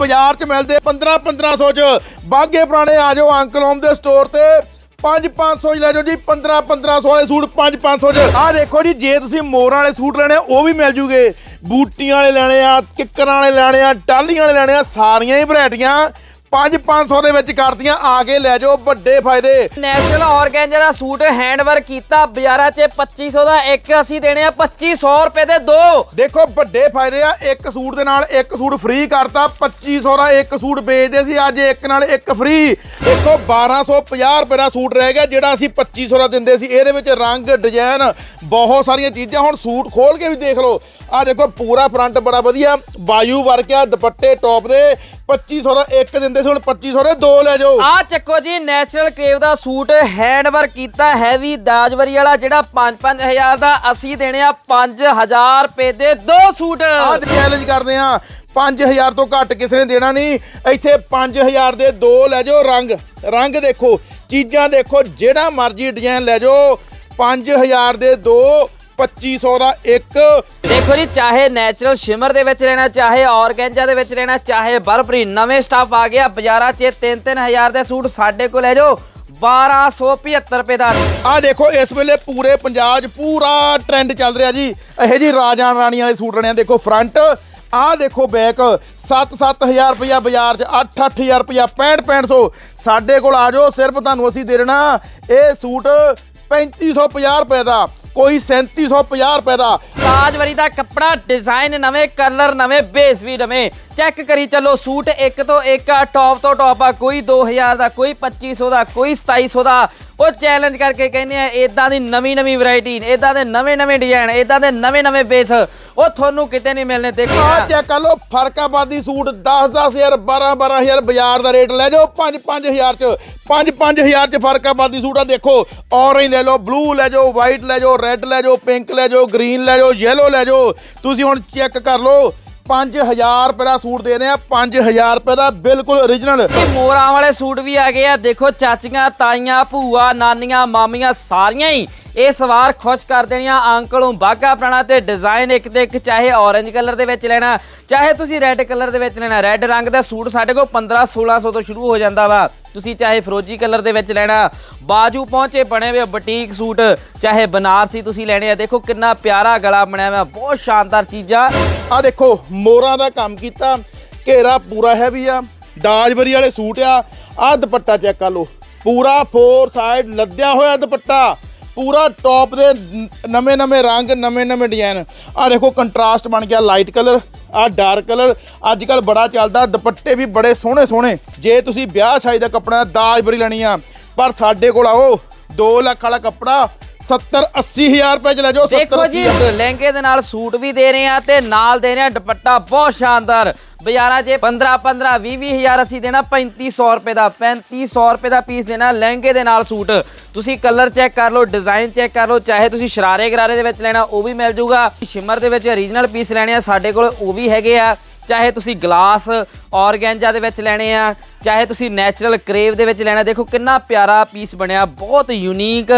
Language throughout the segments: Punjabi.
ਬਾਜ਼ਾਰ 'ਚ ਮਿਲਦੇ 15 1500 'ਚ। ਬਾਗੇ ਪੁਰਾਣੇ ਆ ਜਾਓ ਅੰਕਲ ਹੋਮ ਦੇ ਸਟੋਰ ਤੇ। 5 500 'ਚ ਲੈ ਜਾਓ ਜੀ 15 1500 ਵਾਲੇ ਸੂਟ 5 500 'ਚ। ਆਹ ਦੇਖੋ ਜੀ ਜੇ ਤੁਸੀਂ ਮੋਰਾਂ ਵਾਲੇ ਸੂਟ ਲੈਣੇ ਆ, ਉਹ ਵੀ ਮਿਲ ਜੂਗੇ। ਬੂਟੀਆਂ ਵਾਲੇ ਲੈਣੇ ਆ ਕਿੱਕਰਾਂ ਵਾਲੇ ਲੈਣੇ ਆ ਟਾਲੀਆਂ ਵਾਲੇ ਲੈਣੇ ਆ ਸਾਰੀਆਂ ਹੀ ਵੈਰਾਈਟੀਆਂ 5 500 ਦੇ ਵਿੱਚ ਕਰਤੀਆਂ ਆ ਕੇ ਲੈ ਜਾਓ ਵੱਡੇ ਫਾਇਦੇ। ਨੈਚੁਰਲ ਆਰਗੈਂਜਾ ਦਾ ਸੂਟ ਹੈਂਡ ਵਰਕ ਕੀਤਾ ਬਾਜ਼ਾਰਾਂ 'ਚ 2500 ਦਾ ਇੱਕ ਅਸੀਂ ਦੇਣੇ ਆ 2500 ਰੁਪਏ ਦੇ ਦੋ। ਦੇਖੋ ਵੱਡੇ ਫਾਇਦੇ ਆ ਇੱਕ ਸੂਟ ਦੇ ਨਾਲ ਇੱਕ ਸੂਟ ਫ੍ਰੀ ਕਰਤਾ 2500 ਦਾ ਇੱਕ ਸੂਟ ਵੇਚਦੇ ਸੀ ਅੱਜ ਇੱਕ ਨਾਲ ਇੱਕ ਫ੍ਰੀ ਦੇਖੋ 1250 ਰੁਪਏ ਦਾ ਸੂਟ ਰਹਿ ਗਿਆ ਜਿਹੜਾ ਅਸੀਂ 2500 ਦਾ ਦਿੰਦੇ ਸੀ। ਇਹਦੇ ਵਿੱਚ ਰੰਗ ਡਿਜ਼ਾਈਨ ਬਹੁਤ ਸਾਰੀਆਂ ਚੀਜ਼ਾਂ ਹੁਣ ਸੂਟ ਖੋਲ ਕੇ ਵੀ ਦੇਖ ਲਓ। ਆ ਦੇਖੋ ਪੂਰਾ ਫਰੰਟ ਬੜਾ ਵਧੀਆ। ਬਾਯੂ ਵਰਕ ਆ ਦੁਪੱਟੇ ਟੌਪ ਦੇ। 2500 ਦਾ ਇੱਕ ਦਿੰਦੇ ਸੀ ਹੁਣ 2500 ਦੇ ਦੋ ਲੈ ਜਾਓ। ਆ ਚੱਕੋ ਜੀ ਨੈਚੁਰਲ ਕੇਵ ਦਾ ਸੂਟ ਹੈਂਡ ਵਰਕ ਕੀਤਾ ਹੈਵੀ ਦਾਜਵਰੀ ਵਾਲਾ ਜਿਹੜਾ 5-5000 ਦਾ ਅਸੀਂ ਦੇਣੇ ਆ 5000 ਰੁਪਏ ਦੇ ਦੋ ਸੂਟ। ਆਹ ਚੈਲੰਜ ਕਰਦੇ ਆ 5000 ਤੋਂ ਘੱਟ ਕਿਸੇ ਨੇ ਦੇਣਾ ਨਹੀਂ। ਇੱਥੇ 5000 ਦੇ ਦੋ ਲੈ ਜਾਓ ਰੰਗ। ਰੰਗ ਦੇਖੋ ਚੀਜ਼ਾਂ ਦੇਖੋ ਜਿਹੜਾ ਮਰਜ਼ੀ ਡਿਜ਼ਾਈਨ ਲੈ ਜਾਓ 5000 ਦੇ ਦੋ। 2500 ਦਾ ਇੱਕ। ਦੇਖੋ ਜੀ ਚਾਹੇ ਨੈਚੁਰਲ ਸ਼ਿਮਰ ਦੇ ਵਿੱਚ ਲੈਣਾ ਚਾਹੇ ਆਰਗੈਂਜਾ ਦੇ ਵਿੱਚ ਲੈਣਾ ਚਾਹੇ ਬਰਬਰੀ ਨਵੇਂ ਸਟਾਫ ਆ ਗਿਆ ਬਾਜ਼ਾਰਾਂ 'ਚ 3-3000 ਦੇ ਸੂਟ ਸਾਡੇ ਕੋਲ ਲੈ ਜਾਓ 1275 ਰੁਪਏ ਦਾ। ਆਹ ਦੇਖੋ ਇਸ ਵੇਲੇ ਪੂਰੇ ਪੰਜਾਬ 'ਚ ਪੂਰਾ ਟ੍ਰੈਂਡ ਚੱਲ ਰਿਹਾ ਜੀ। ਇਹੋ ਜੀ ਰਾਜਾ ਰਾਣੀ ਵਾਲੇ ਸੂਟ ਲੈਣੇ ਆ ਦੇਖੋ ਫਰੰਟ ਆਹ ਦੇਖੋ ਬੈਕ 7-7000 ਰੁਪਇਆ ਬਾਜ਼ਾਰ 'ਚ 8-8000 ਰੁਪਇਆ 65-6500 ਸਾਡੇ ਕੋਲ ਆ ਜਾਓ ਸਿਰਫ ਤੁਹਾਨੂੰ ਅਸੀਂ ਦੇ ਦੇਣਾ ਇਹ ਸੂਟ 3550 ਰੁਪਏ ਦਾ। ਕੋਈ 3750 ਰੁਪਏ ਦਾ। ਤਾਜਵਰੀ ਦਾ ਕੱਪੜਾ ਡਿਜ਼ਾਈਨ ਨਵੇਂ ਕਲਰ ਨਵੇਂ ਬੇਸ ਵੀ ਨਵੇਂ। ਚੈੱਕ ਕਰੀ ਚੱਲੋ, ਸੂਟ ਇੱਕ ਤੋਂ ਇੱਕ ਆ ਟੌਪ ਤੋਂ ਟੌਪ ਆ, ਕੋਈ 2000 ਦਾ, ਕੋਈ 2500 ਦਾ, ਕੋਈ 2700 ਦਾ। ਉਹ ਚੈਲੰਜ ਕਰਕੇ ਕਹਿੰਦੇ ਆ ਇਦਾਂ ਦੀ ਨਵੀਂ ਨਵੀਂ ਵੈਰਾਈਟੀ ਇਦਾਂ ਦੇ ਨਵੇਂ ਨਵੇਂ ਡਿਜ਼ਾਈਨ ਇਦਾਂ ਦੇ ਨਵੇਂ ਨਵੇਂ ਬੇਸ ਉਹ ਤੁਹਾਨੂੰ ਕਿਤੇ ਨਹੀਂ ਮਿਲਨੇ ਦੇਖੋ ਆ ਚੈੱਕ ਕਰ ਲਓ ਫਰਕਾਬਾਦੀ ਸੂਟ 10-10000 12-12000 ਬਾਜ਼ਾਰ ਦਾ ਰੇਟ ਲੈ ਜਾਓ 5-5000 ਚ 5-5000 ਚ ਫਰਕਾਬਾਦੀ ਸੂਟ ਆ ਦੇਖੋ ਔਰੇਂਜ ਲੈ ਲਓ ਬਲੂ ਲੈ ਜਾਓ ਵਾਈਟ ਲੈ ਜਾਓ ਰੈੱਡ ਲੈ ਜਾਓ ਪਿੰਕ ਲੈ ਜਾਓ ਗ੍ਰੀਨ ਲੈ ਜਾਓ ਯੈਲੋ ਲੈ ਜਾਓ। ਤੁਸੀਂ ਹੁਣ ਚੈੱਕ ਕਰ ਲਓ 5000 ਰੁਪਏ ਦਾ ਸੂਟ ਦੇ ਰਹੇ ਆ 5000 ਰੁਪਏ ਦਾ ਬਿਲਕੁਲ origignal ਇਹ ਮੋਰਾਂ ਵਾਲੇ ਸੂਟ ਵੀ ਆ ਗਏ ਆ ਦੇਖੋ ਚਾਚੀਆਂ ਤਾਈਆਂ ਭੂਆ ਨਾਨੀਆਂ ਮਾਮੀਆਂ ਸਾਰੀਆਂ ਹੀ ਇਹ ਸਵਾਰ ਖੁਸ਼ ਕਰ ਦੇਣੀਆਂ, ਅੰਕਲ ਨੂੰ ਬਾਗਾ ਪੁਰਾਣਾ ਤੇ ਡਿਜ਼ਾਈਨ ਇੱਕ ਤੇ ਇੱਕ, ਚਾਹੇ ਔਰੇਂਜ ਕਲਰ ਦੇ ਵਿੱਚ ਲੈਣਾ, ਚਾਹੇ ਤੁਸੀਂ ਰੈੱਡ ਕਲਰ ਦੇ ਵਿੱਚ ਲੈਣਾ। ਰੈੱਡ ਰੰਗ ਦਾ ਸੂਟ ਸਾਡੇ ਕੋਲ 15 1600 ਤੋਂ ਸ਼ੁਰੂ ਹੋ ਜਾਂਦਾ ਵਾ। ਤੁਸੀਂ ਚਾਹੇ ਫਰੋਜੀ ਕਲਰ ਦੇ ਵਿੱਚ ਲੈਣਾ, ਬਾਜੂ ਪਹੁੰਚੇ ਬਣੇ ਹੋਏ ਬੁਟੀਕ ਸੂਟ, ਚਾਹੇ ਬਨਾਰਸੀ ਤੁਸੀਂ ਲੈਣੇ ਆ। ਦੇਖੋ ਕਿੰਨਾ ਪਿਆਰਾ ਗਲਾ ਬਣਿਆ ਹੋਇਆ, ਬਹੁਤ ਸ਼ਾਨਦਾਰ ਚੀਜ਼ਾਂ। ਆ ਦੇਖੋ, ਮੋਰਾਂ ਦਾ ਕੰਮ ਕੀਤਾ, ਘੇਰਾ ਪੂਰਾ ਹੈਵੀ ਆ ਦਾਜਬਰੀ ਵਾਲੇ ਸੂਟ ਆ। ਆ ਦੁਪੱਟਾ ਚੈੱਕ ਕਰ ਲਓ। ਪੂਰਾ ਫੋਰ ਸਾਈਡ ਲੱਦਿਆ ਹੋਇਆ ਦੁਪੱਟਾ। ਪੂਰਾ ਟੌਪ ਦੇ ਨਵੇਂ ਨਵੇਂ ਰੰਗ, ਨਵੇਂ ਨਵੇਂ ਡਿਜ਼ਾਈਨ ਆ ਦੇਖੋ ਕੰਟਰਾਸਟ ਬਣ ਗਿਆ ਲਾਈਟ ਕਲਰ ਆ ਡਾਰਕ ਕਲਰ ਅੱਜ ਕੱਲ ਬੜਾ ਚੱਲਦਾ, ਦੁਪੱਟੇ ਵੀ ਬੜੇ ਸੋਹਣੇ ਸੋਹਣੇ। ਜੇ ਤੁਸੀਂ ਵਿਆਹ ਸ਼ਾਦੀ ਦਾ ਕੱਪੜਾ, ਦਾਜ ਦਾਜਬਰੀ ਲੈਣੀ ਆ। ਪਰ ਸਾਡੇ ਕੋਲ ਆਓ 2 ਲੱਖ ਵਾਲਾ ਕੱਪੜਾ 70 80 ਹਜ਼ਾਰ ਰੁਪਏ ਚ ਲੈ ਜਾਓ 70 ਦੇਖੋ ਜੀ ਲਹਿੰਗੇ ਦੇ ਨਾਲ ਸੂਟ ਵੀ ਦੇ ਰਹੇ ਆ ਤੇ ਨਾਲ ਦੇ ਰਹੇ ਆ ਦੁਪੱਟਾ ਬਹੁਤ ਸ਼ਾਨਦਾਰ। ਬਾਜ਼ਾਰਾਂ 'ਚ 15 15 20 20 ਹਜ਼ਾਰ ਅਸੀਂ ਦੇਣਾ 3500 ਰੁਪਏ ਦਾ 3500 ਰੁਪਏ ਦਾ ਪੀਸ ਦੇਣਾ ਲਹਿੰਗੇ ਦੇ ਨਾਲ ਸੂਟ। ਤੁਸੀਂ ਕਲਰ ਚੈੱਕ ਕਰ ਲਓ ਡਿਜ਼ਾਈਨ ਚੈੱਕ ਕਰ ਲਓ ਚਾਹੇ ਤੁਸੀਂ ਸ਼ਰਾਰੇ ਗਰਾਰੇ ਦੇ ਵਿੱਚ ਲੈਣਾ ਉਹ ਵੀ ਮਿਲ ਜਾਊਗਾ ਸ਼ਿਮਰ ਦੇ ਵਿੱਚ ਓਰੀਜਨਲ ਪੀਸ ਲੈਣੇ ਆ ਸਾਡੇ ਕੋਲ ਉਹ ਵੀ ਹੈਗੇ ਆ। ਚਾਹੇ ਤੁਸੀਂ ਗਲਾਸ ਔਰਗੈਂਜਾ ਦੇ ਵਿੱਚ ਲੈਣੇ ਆ ਚਾਹੇ ਤੁਸੀਂ ਨੈਚੁਰਲ ਕਰੇਵ ਦੇ ਵਿੱਚ ਲੈਣਾ। ਦੇਖੋ ਕਿੰਨਾ ਪਿਆਰਾ ਪੀਸ ਬਣਿਆ ਬਹੁਤ ਯੂਨੀਕ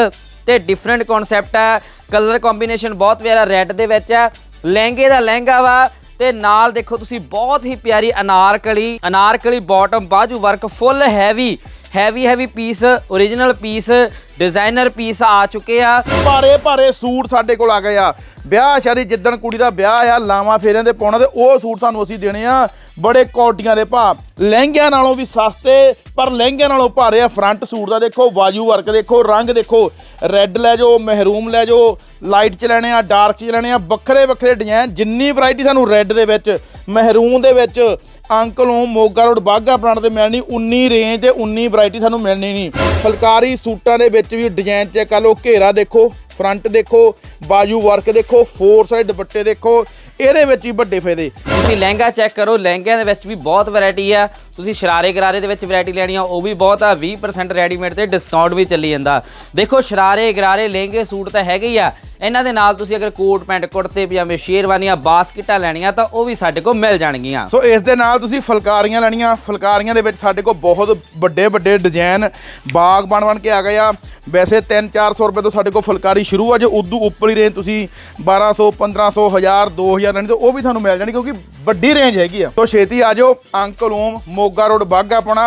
ਤੇ ਡਿਫਰੈਂਟ ਕਨਸੈਪਟ ਹੈ ਕਲਰ ਕੰਬੀਨੇਸ਼ਨ ਬਹੁਤ ਪਿਆਰਾ ਰੈੱਡ ਦੇ ਵਿੱਚ ਹੈ ਲਹਿੰਗੇ ਦਾ ਲਹਿੰਗਾ ਵਾ। ਤੇ ਨਾਲ ਦੇਖੋ ਤੁਸੀਂ ਬਹੁਤ ਹੀ ਪਿਆਰੀ ਅਨਾਰਕਲੀ ਅਨਾਰਕਲੀ ਬਾਟਮ ਬਾਜੂ work full heavy heavy heavy piece origignal piece designer piece ਆ ਚੁੱਕੇ ਆ। ਭਾਰੇ ਭਾਰੇ ਸੂਟ ਸਾਡੇ ਕੋਲ ਆ ਗਏ ਆ। ਵਿਆਹ ਸ਼ਾਦੀ, ਜਿੱਦਣ ਕੁੜੀ ਦਾ ਵਿਆਹ ਆ, ਲਾਵਾਂ ਫੇਰਿਆਂ ਦੇ ਪਾਉਣਾ ਤੇ ਉਹ ਸੂਟ ਸਾਨੂੰ ਅਸੀਂ ਦੇਣੇ ਆ। ਬੜੇ ਕੋਟੀਆਂ ਦੇ ਭਾਅ। ਲਹਿੰਗਿਆਂ ਨਾਲੋਂ ਵੀ ਸਸਤੇ, ਪਰ ਲਹਿੰਗਿਆਂ ਨਾਲੋਂ ਭਾਰੇ ਆ। ਫਰੰਟ ਸੂਟ ਦਾ ਦੇਖੋ, ਵਾਜੂ ਵਰਕ ਦੇਖੋ, ਰੰਗ ਦੇਖੋ। ਰੈੱਡ ਲੈ ਜਾਓ, ਮਹਿਰੂਮ ਲੈ ਜਾਓ। ਲਾਈਟ ਚ ਲੈਣੇ ਆ ਡਾਰਕ ਚ ਲੈਣੇ ਆ। ਵੱਖਰੇ ਵੱਖਰੇ ਡਿਜ਼ਾਈਨ ਜਿੰਨੀ ਵੈਰਾਈਟੀ ਸਾਨੂੰ ਰੈੱਡ ਦੇ ਵਿੱਚ, ਮਹਿਰੂਮ ਦੇ ਵਿੱਚ ਅੰਕਲ ਨੂੰ ਮੋਗਾ ਰੋਡ ਬਾਗਾ ਪ੍ਰਾਂਤ ਤੇ ਮਿਲਣੀ 19 ਰੇਂਜ ਤੇ 19 ਵੈਰਾਈਟੀ ਸਾਨੂੰ ਮਿਲਣੀ ਨਹੀਂ। ਫੁਲਕਾਰੀ ਸੂਟਾਂ ਦੇ ਵਿੱਚ ਵੀ ਡਿਜ਼ਾਈਨ ਚੈੱਕ ਕਰ ਲਓ, ਘੇਰਾ ਦੇਖੋ। ਫਰੰਟ ਦੇਖੋ ਬਾਜੂ ਵਰਕ ਦੇਖੋ ਫੋਰ ਸਾਈਡ ਦੁਪੱਟੇ ਦੇਖੋ ਇਹਦੇ ਵਿੱਚ ਵੀ ਵੱਡੇ ਫਾਇਦੇ। ਤੁਸੀਂ ਲਹਿੰਗਾ ਚੈੱਕ ਕਰੋ ਲਹਿੰਗਿਆਂ ਦੇ ਵਿੱਚ ਵੀ ਬਹੁਤ ਵੈਰਾਈਟੀ ਆ। ਤੁਸੀਂ ਸ਼ਰਾਰੇ ਗਰਾਰੇ ਦੇ ਵਿੱਚ ਵੈਰਾਈਟੀ ਲੈਣੀ ਆ ਉਹ ਵੀ ਬਹੁਤ ਆ 20% ਰੈਡੀਮੇਡ ਤੇ ਡਿਸਕਾਊਂਟ ਵੀ ਚੱਲੀ ਜਾਂਦਾ। ਦੇਖੋ ਸ਼ਰਾਰੇ ਗਰਾਰੇ ਲਹਿੰਗੇ ਸੂਟ ਤਾਂ ਹੈਗੇ ਹੀ ਆ। ਇਹਨਾਂ ਦੇ ਨਾਲ ਤੁਸੀਂ ਅਗਰ ਕੋਟ ਪੈਂਟ ਕੁੜਤੇ ਪਜਾਮੇ ਸ਼ੇਰਵਾਨੀਆਂ ਬਾਸਕਟਾਂ ਲੈਣੀਆਂ ਤਾਂ ਉਹ ਵੀ ਸਾਡੇ ਕੋਲ ਮਿਲ ਜਾਣਗੀਆਂ। ਸੋ ਇਸ ਦੇ ਨਾਲ ਤੁਸੀਂ ਫੁਲਕਾਰੀਆਂ ਲੈਣੀਆਂ ਫੁਲਕਾਰੀਆਂ ਦੇ ਵਿੱਚ ਸਾਡੇ ਕੋਲ ਬਹੁਤ ਵੱਡੇ ਵੱਡੇ ਡਿਜ਼ਾਈਨ ਬਾਗ ਬਣ ਬਣ ਕੇ ਆ ਗਏ ਆ। ਵੈਸੇ 3-400 ਰੁਪਏ ਤੋਂ ਸਾਡੇ ਕੋਲ ਫੁਲਕਾਰੀ ਸ਼ੁਰੂ ਆ, ਜੇ ਉਦੋਂ ਉੱਪਰਲੀ ਰੇਂਜ ਤੁਸੀਂ 1200 1500 1000 2000 ਲੈਣੀ, ਤੇ ਉਹ ਵੀ ਤੁਹਾਨੂੰ ਮਿਲ ਜਾਣੀ, ਕਿਉਂਕਿ ਵੱਡੀ ਰੇਂਜ ਹੈਗੀ ਆ। ਤੋਂ ਛੇਤੀ ਆ ਜਾਓ, ਅੰਕਲ ਓਮ, ਮੋਗਾ ਰੋਡ ਬਾਗਾ ਆਪਣਾ